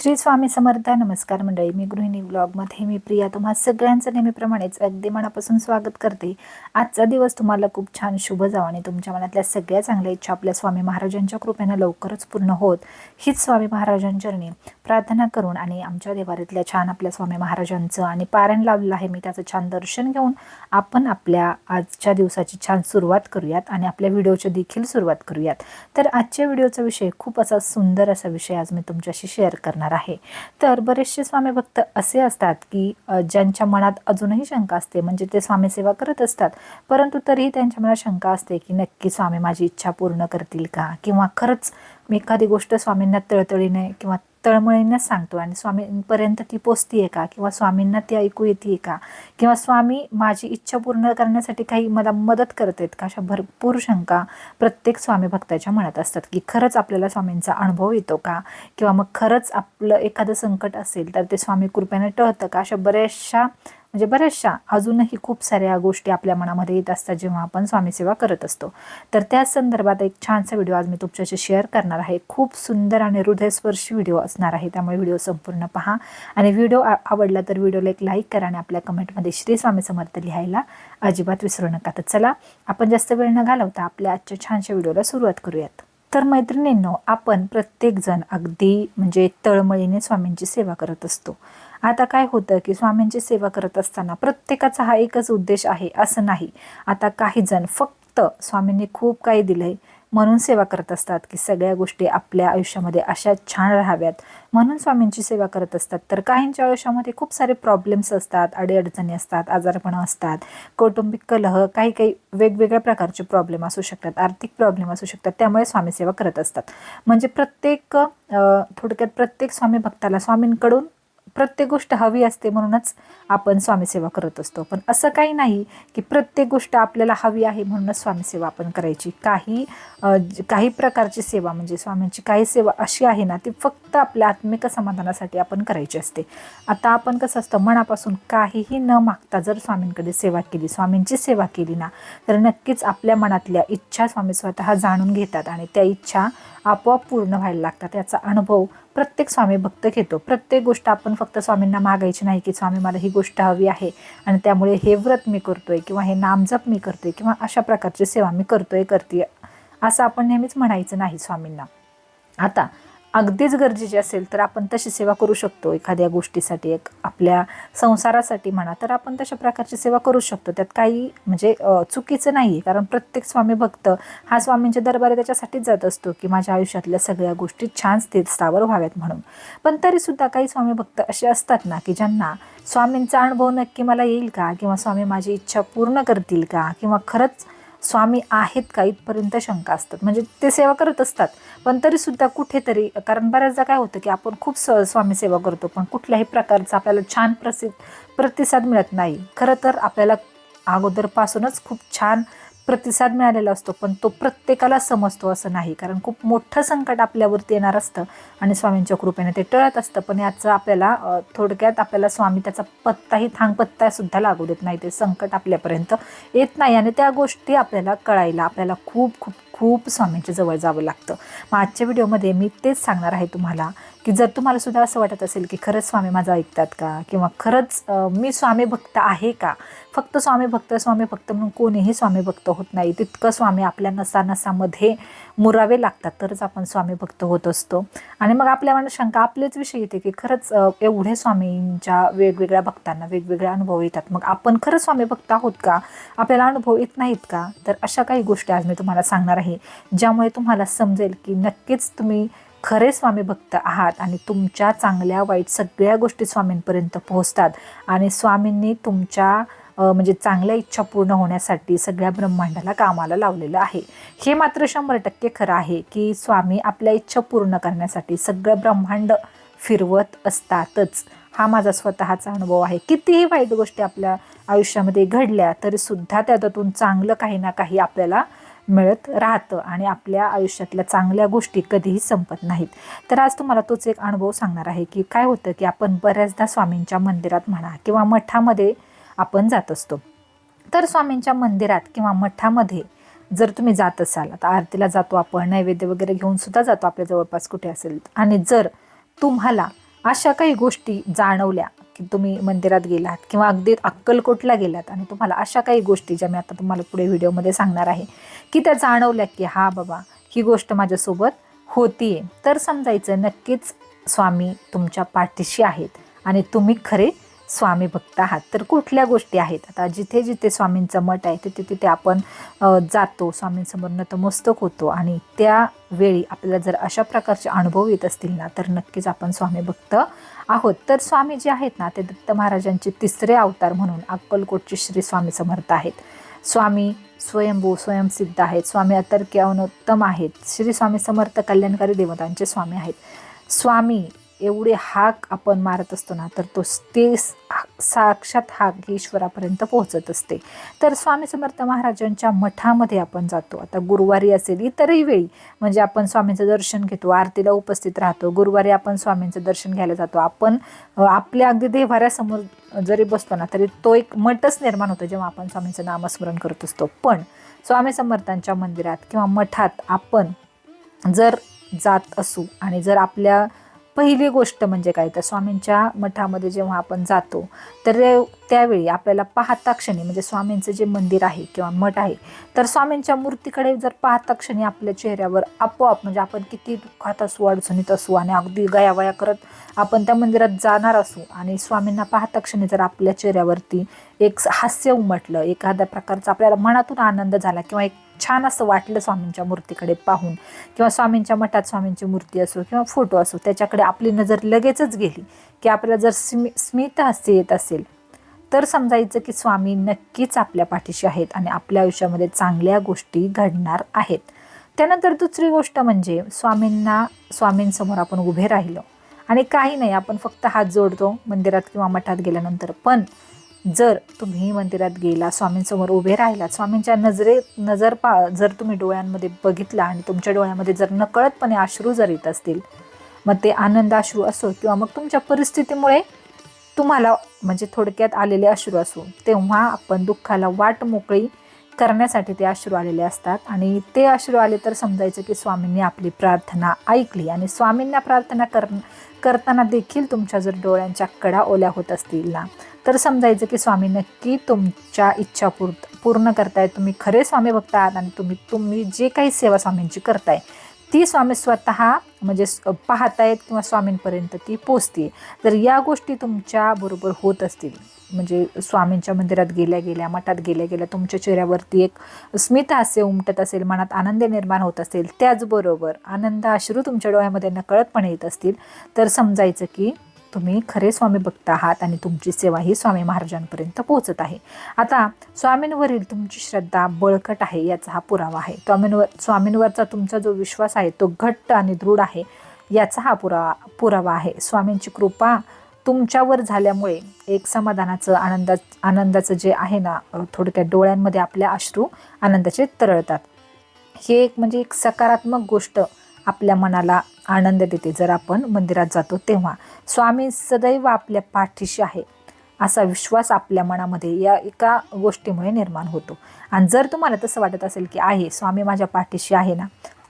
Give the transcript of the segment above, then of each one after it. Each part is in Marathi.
श्री स्वामी समर्थ. नमस्कार मंडळी मी गृहिणी ब्लॉगमध्ये मी प्रिया. तुम्हा सगळ्यांचं नेहमीप्रमाणेच अगदी मनापासून स्वागत करते. आजचा दिवस तुम्हाला खूप छान शुभ जावं आणि तुमच्या मनातल्या सगळ्या चांगल्या इच्छा आपल्या स्वामी महाराजांच्या कृपेनं लवकरच पूर्ण होत. हीच स्वामी महाराजांचरणी प्रार्थना करून आणि आमच्या देवारीतल्या छान आपल्या स्वामी महाराजांचं आणि पारण लावलेलं आहे मी त्याचं छान दर्शन घेऊन आपण आपल्या आजच्या दिवसाची छान सुरुवात करूयात आणि आपल्या व्हिडिओची देखील सुरुवात करूयात. तर आजच्या व्हिडिओचा विषय खूप असा सुंदर असा विषय आज मी तुमच्याशी शेअर करणार आहे. तर बरेचसे स्वामी भक्त असे असतात की ज्यांच्या मनात अजूनही शंका असते म्हणजे ते स्वामी सेवा करत असतात. परंतु तरीही त्यांच्या मनात शंका असते की नक्की स्वामी माझी इच्छा पूर्ण करतील का? किंवा खरंच मी एखादी गोष्ट स्वामींना तळतळीने किंवा तळमळींना सांगतो आणि स्वामींपर्यंत ती पोचतीये का? किंवा स्वामींना ती ऐकू येते का? किंवा स्वामी माझी इच्छा पूर्ण करण्यासाठी काही मला मदत करत आहेत का? अशा भरपूर शंका प्रत्येक स्वामी भक्ताच्या मनात असतात की खरंच आपल्याला स्वामींचा अनुभव येतो का? किंवा मग खरंच आपलं एखादं संकट असेल तर ते स्वामी कृपेने टळतं का? अशा बऱ्याचशा म्हणजे बऱ्याचशा अजूनही खूप साऱ्या गोष्टी आपल्या मनामध्ये येत असतात जेव्हा आपण स्वामीसेवा करत असतो. तर त्या संदर्भात एक छानसा व्हिडिओ आज मी तुमच्याशी शेअर करणार आहे. खूप सुंदर आणि हृदयस्पर्शी व्हिडिओ असणार आहे. त्यामुळे व्हिडिओ संपूर्ण पहा. आणि व्हिडिओ आवडला तर व्हिडिओला एक लाईक करा आणि आपल्या कमेंटमध्ये श्री स्वामी समर्थ लिहायला अजिबात विसरू नका. तर चला आपण जास्त वेळ न घालवता आपल्या आजच्या छानशा व्हिडिओला सुरुवात करूयात. तर मैत्रिणींनो आपण प्रत्येकजण अगदी म्हणजे तळमळीने स्वामींची सेवा करत असतो. आता काय होतं की स्वामींची सेवा करत असताना प्रत्येकाचा हा एकच उद्देश आहे असं नाही. आता काही जण फक्त स्वामींनी खूप काही दिलंय म्हणून सेवा करत असतात की सगळ्या गोष्टी आपल्या आयुष्यामध्ये अशा छान राहाव्यात. म्हणून स्वामींची सेवा करत असतात. तर काहींच्या आयुष्यामध्ये खूप सारे प्रॉब्लेम्स असतात अडीअडचणी असतात आजारपणं असतात कौटुंबिक कलह काही काही वेगवेगळ्या प्रकारचे प्रॉब्लेम असू शकतात आर्थिक प्रॉब्लेम असू शकतात त्यामुळे स्वामी सेवा करत असतात. म्हणजे प्रत्येक थोडक्यात प्रत्येक स्वामी भक्ताला स्वामींकडून प्रत्येक गोष्ट हवी असते म्हणूनच आपण स्वामीसेवा करत असतो. पण असं काही नाही की प्रत्येक गोष्ट आपल्याला हवी आहे म्हणूनच स्वामीसेवा आपण करायची. काही काही प्रकारची सेवा म्हणजे स्वामींची काही सेवा अशी आहे ना ती फक्त आपल्या आत्मिक समाधानासाठी आपण करायची असते. आता आपण कसं असतं मनापासून काहीही न मागता जर स्वामींकडे सेवा केली स्वामींची सेवा केली ना तर नक्कीच आपल्या मनातल्या इच्छा स्वामी स्वतः जाणून घेतात आणि त्या इच्छा आपोआप पूर्ण व्हायला लागतात. याचा अनुभव प्रत्येक स्वामी भक्त घेतो. प्रत्येक गोष्ट आपण फक्त स्वामींना मागायची नाही की स्वामी मला ही गोष्ट हवी आहे आणि त्यामुळे हे व्रत मी करतोय किंवा हे नामजप मी करतोय किंवा अशा प्रकारची सेवा मी करतोय करते असं आपण नेहमीच म्हणायचं नाही स्वामींना. आता अगदीच गरजेची असेल तर आपण तशी सेवा करू शकतो. एखाद्या गोष्टीसाठी एक आपल्या संसारासाठी म्हणा तर आपण तशा प्रकारची सेवा करू शकतो. त्यात काही म्हणजे चुकीचं नाही आहे कारण प्रत्येक स्वामी भक्त हा स्वामींच्या दरबारी त्याच्यासाठीच जात असतो की माझ्या आयुष्यातल्या सगळ्या गोष्टी छान स्थिरस्थावर व्हाव्यात म्हणून. पण तरीसुद्धा काही स्वामी भक्त असे असतात ना की ज्यांना स्वामींचा अनुभव नक्की मला येईल का? किंवा स्वामी माझी इच्छा पूर्ण करतील का? किंवा खरंच स्वामी आहेत का इथपर्यंत शंका असतात. म्हणजे ते सेवा करत असतात. पण तरीसुद्धा कुठेतरी कारण बऱ्याचदा काय होतं की आपण खूप स स्वामी सेवा करतो पण कुठल्याही प्रकारचा आपल्याला छान प्रसि प्रतिसाद मिळत नाही. खरं तर आपल्याला अगोदरपासूनच खूप छान प्रतिसाद मिळालेला असतो पण तो प्रत्येकाला समजतो असं नाही. कारण खूप मोठं संकट आपल्यावरती येणार असतं आणि स्वामींच्या कृपेने ते टळत असतं. पण याचं आपल्याला थोडक्यात आपल्याला स्वामी त्याचा पत्ताही थांगपत्तासुद्धा लागू देत नाही. ते संकट आपल्यापर्यंत येत नाही आणि त्या गोष्टी आपल्याला कळायला आपल्याला खूप खूप खूप स्वामींच्या जवळ जावं लागतं. मग आजच्या व्हिडिओमध्ये मी तेच सांगणार आहे तुम्हाला की जर तुम्हाला सुद्धा असं वाटत असेल की खरंच स्वामी माझं ऐकतात का? किंवा खरंच मी स्वामी भक्त आहे का? फक्त स्वामी भक्त स्वामी भक्त म्हणून कोणीही स्वामी भक्त होत नाही. तितकं स्वामी आपल्या नसा नसामध्ये मुरावे लागतात तरच आपण स्वामी भक्त होत असतो. आणि मग आपल्या मनात शंका आपलेच विषय येते की खरंच एवढे स्वामींच्या वेगवेगळ्या भक्तांना वेगवेगळे अनुभव येतात. मग आपण खरंच स्वामी भक्त आहोत का? आपल्याला अनुभव येत नाहीत का? तर अशा काही गोष्टी आज मी तुम्हाला सांगणार आहे ज्यामुळे तुम्हाला समजेल की नक्कीच तुम्ही खरे स्वामी भक्त आहात आणि तुमच्या चांगल्या वाईट सगळ्या गोष्टी स्वामींपर्यंत पोहोचतात. आणि स्वामींनी तुमच्या म्हणजे चांगल्या इच्छा पूर्ण होण्यासाठी सगळ्या ब्रह्मांडाला कामाला लावलेलं आहे. हे मात्र शंभर टक्के खरं आहे की स्वामी आपल्या इच्छा पूर्ण करण्यासाठी सगळं ब्रह्मांड फिरवत असतातच. हा माझा स्वतःचा अनुभव आहे. कितीही वाईट गोष्टी आपल्या आयुष्यामध्ये घडल्या तरीसुद्धा त्यातून चांगलं काही ना काही आपल्याला मिळत राहतं आणि आपल्या आयुष्यातल्या चांगल्या गोष्टी कधीही संपत नाहीत. तर आज तुम्हाला तोच एक अनुभव सांगणार आहे की काय होतं की आपण बऱ्याचदा स्वामींच्या मंदिरात म्हणा किंवा मठामध्ये आपण जात असतो. तर स्वामींच्या मंदिरात किंवा मठामध्ये जर तुम्ही जात असाल आता आरतीला जातो आपण नैवेद्य वगैरे घेऊन सुद्धा जातो आपल्या जवळपास कुठे असेल. आणि जर तुम्हाला अशा काही गोष्टी जाणवल्या की तुम्ही मंदिरात गेलात किंवा अगदी अक्कलकोटला गेलात आणि तुम्हाला अशा काही गोष्टी ज्या मी आता तुम्हाला पुढे व्हिडिओमध्ये सांगणार आहे की त्या जाणवल्या की हा बाबा ही गोष्ट माझ्यासोबत होतीये. तर समजायचं नक्कीच स्वामी तुमच्या पाठीशी आहेत आणि तुम्ही खरे स्वामी भक्त आहात. तर कुठल्या गोष्टी आहेत? आता जिथे जिथे स्वामींचं मठ आहे तिथे तिथे आपण जातो स्वामींसमोर नतमस्तक होतो आणि त्यावेळी आपल्याला जर अशा प्रकारचे अनुभव येत असतील ना तर नक्कीच आपण स्वामी भक्त आहोत. तर स्वामी जे आहेत ना ते दत्त महाराजांचे तिसरे अवतार म्हणून अक्कलकोटचे श्री स्वामी समर्थ आहेत. स्वामी स्वयंभू स्वयंसिद्ध आहेत. स्वामी अतर्क्य अवनोत्तम आहेत. श्री स्वामी समर्थ कल्याणकारी देवतांचे स्वामी आहेत. स्वामी एवढे हाक आपण मारत असतो ना तर तो ते साक्षात हाक ईश्वरापर्यंत पोहोचत असते. तर स्वामी समर्थ महाराजांच्या मठामध्ये आपण जातो. आता गुरुवारी असेल इतरही वेळी म्हणजे आपण स्वामींचं दर्शन घेतो आरतीला उपस्थित राहतो. गुरुवारी आपण स्वामींचं दर्शन घ्यायला जातो. आपण आपल्या अगदी देवाऱ्यासमोर जरी बसतो ना तरी तो एक मठच निर्माण होतो जेव्हा आपण स्वामींचं नामस्मरण करत असतो. पण स्वामी समर्थांच्या मंदिरात किंवा मठात आपण जर जात असू आणि जर आपल्या पहिली गोष्ट म्हणजे काय? तर स्वामींच्या मठामध्ये जेव्हा आपण जातो तर त्यावेळी आपल्याला पाहता क्षणी म्हणजे स्वामींचं जे मंदिर आहे किंवा मठ आहे तर स्वामींच्या मूर्तीकडे जर पाहता क्षणी आपल्या चेहऱ्यावर आपोआप म्हणजे आपण किती दुःखात असू अडचणीत असू आणि अगदी गयावया करत आपण त्या मंदिरात जाणार असू आणि स्वामींना पाहता क्षणी जर आपल्या चेहऱ्यावरती एक हास्य उमटलं एखाद्या प्रकारचा आपल्याला मनातून आनंद झाला किंवा एक छान असं वाटलं स्वामींच्या मूर्तीकडे पाहून. किंवा स्वामींच्या मठात स्वामींची मूर्ती असो किंवा फोटो असो त्याच्याकडे आपली नजर लगेचच गेली की आपल्याला जर स्मि स्मित हास्य येत असेल तर समजायचं की स्वामी नक्कीच आपल्या पाठीशी आहेत आणि आपल्या आयुष्यामध्ये चांगल्या गोष्टी घडणार आहेत. त्यानंतर दुसरी गोष्ट म्हणजे स्वामींना स्वामींसमोर आपण उभे राहिलो. आणि काही नाही आपण फक्त हात जोडतो मंदिरात किंवा मठात गेल्यानंतर. पण जर तुम्ही मंदिरात गेला स्वामींसमोर उभे राहिलात स्वामींच्या नजरे नजर पा जर तुम्ही डोळ्यांमध्ये बघितला आणि तुमच्या डोळ्यामध्ये जर नकळतपणे अश्रू जर येत असतील मग ते आनंद अश्रू असो किंवा मग तुमच्या परिस्थितीमुळे तुम्हाला म्हणजे थोडक्यात आलेले अश्रू असो तेव्हा आपण दुःखाला वाट मोकळी करण्यासाठी ते अश्रू आलेले असतात. आणि ते अश्रू आले तर समजायचं की स्वामींनी आपली प्रार्थना ऐकली. आणि स्वामींना प्रार्थना कर करताना देखील तुमच्या जर डोळ्यांच्या कडा ओल्या होत असतील ना तर समजायचं की स्वामी नक्की तुमच्या इच्छा पूर्ण करताय. तुम्ही खरे स्वामी भक्त आहात आणि तुम्ही तुम्ही जे काही सेवा स्वामींची करताय ती स्वामी स्वतः म्हणजे पाहतायत किंवा स्वामींपर्यंत ती पोचते जर या गोष्टी तुमच्या बरोबर होत असतील. म्हणजे स्वामींच्या मंदिरात गेल्या गेल्या मठात गेल्या गेल्या तुमच्या चेहऱ्यावरती एक स्मित हास्य उमटत असेल मनात आनंद निर्माण होत असेल त्याचबरोबर आनंद अश्रू तुमच्या डोळ्यामध्ये नकळतपणे येत असतील. तर समजायचं की तुम्ही खरे स्वामी भक्त आहात आणि तुमची सेवा ही स्वामी महाराजांपर्यंत पोहोचत आहे. आता स्वामींवरील तुमची श्रद्धा बळकट आहे याचा हा पुरावा आहे. स्वामींवर स्वामींवरचा तुमचा जो विश्वास आहे तो घट्ट आणि दृढ आहे याचा हा पुरावा पुरावा आहे. स्वामींची कृपा तुमच्यावर झाल्यामुळे एक समाधानाचं आनंदा आनंदाचं जे आहे ना थोडक्यात डोळ्यांमध्ये आपल्या अश्रू आनंदाचे तरळतात. हे एक म्हणजे एक सकारात्मक गोष्ट आपल्या मनाला आनंद देते. जर आपण मंदिरात जातो तेव्हा स्वामी सदैव आपल्या पाठीशी आहे असा विश्वास आपल्या मनामध्ये या एका गोष्टीमुळे निर्माण होतो. आणि जर तुम्हाला तसं वाटत असेल की आहे स्वामी माझ्या पाठीशी आहे ना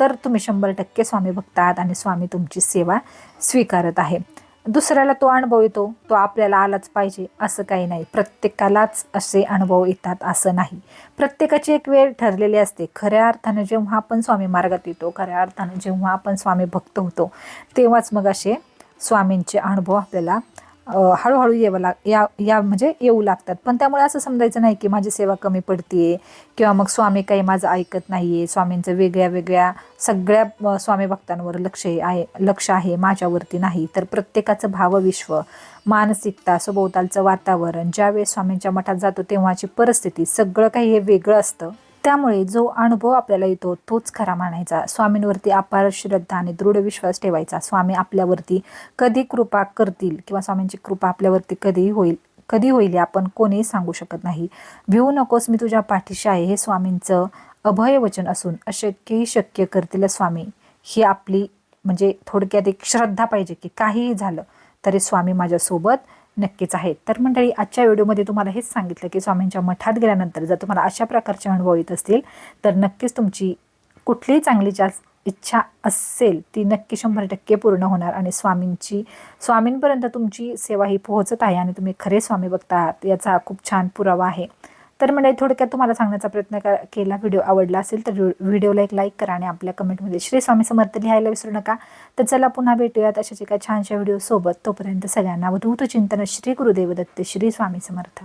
तर तुम्ही शंभर टक्के स्वामी भक्त आहात आणि स्वामी तुमची सेवा स्वीकारत आहे. दुसऱ्याला तो अनुभव येतो तो आपल्याला आलाच पाहिजे असं काही नाही. प्रत्येकालाच असे अनुभव येतात असं नाही. प्रत्येकाची एक वेळ ठरलेली असते. खऱ्या अर्थानं जेव्हा आपण स्वामी मार्गात येतो खऱ्या अर्थानं जेव्हा आपण स्वामी भक्त होतो तेव्हाच मग असे स्वामींचे अनुभव आपल्याला हळूहळू येवं लाग या या म्हणजे येऊ लागतात. पण त्यामुळे असं समजायचं नाही की माझी सेवा कमी पडते किंवा मग स्वामी काही माझं ऐकत नाही आहे स्वामींचं वेगळ्या वेगळ्या सगळ्या स्वामी भक्तांवर लक्ष आहे लक्ष आहे माझ्यावरती नाही. तर प्रत्येकाचं भावविश्व मानसिकता सभोवतालचं वातावरण ज्यावेळेस स्वामींच्या मठात जातो तेव्हाची परिस्थिती सगळं काही हे वेगळं असतं. त्यामुळे जो अनुभव आपल्याला येतो तोच खरा मानायचा. स्वामींवरती अपार श्रद्धा आणि दृढ विश्वास ठेवायचा. स्वामी आपल्यावरती कधी कृपा करतील किंवा स्वामींची कृपा आपल्यावरती कधीही होईल कधी होईल आपण कोणीही सांगू शकत नाही. भिवू नकोस मी तुझ्या पाठीशी आहे हे स्वामींचं अभय वचन असून अशक्यही शक्य करतील स्वामी. ही आपली म्हणजे थोडक्यात एक श्रद्धा पाहिजे की काहीही झालं तरी स्वामी माझ्यासोबत नक्कीच आहेत. तर मंडळी आजच्या व्हिडिओमध्ये तुम्हाला हेच सांगितलं की स्वामींच्या मठात गेल्यानंतर जर तुम्हाला अशा प्रकारचे अनुभव येत असतील तर नक्कीच तुमची कुठलीही चांगली जास्त इच्छा असेल ती नक्की शंभर टक्के पूर्ण होणार आणि स्वामींची स्वामींपर्यंत तुमची सेवा ही पोहोचत आहे आणि तुम्ही खरे स्वामी बघता आहात याचा खूप छान पुरावा आहे. तर म्हणजे थोडक्यात तुम्हाला सांगण्याचा प्रयत्न केला व्हिडिओ आवडला असेल तर व्हिडिओला एक लाईक करा आणि आपल्या कमेंटमध्ये श्री स्वामी समर्थ लिहायला विसरू नका. तर चला पुन्हा भेटूयात अशाच एका छानशा व्हिडिओसोबत. तोपर्यंत सगळ्यांना वधूत चिंतन श्री गुरुदेव दत्त श्री स्वामी समर्थ.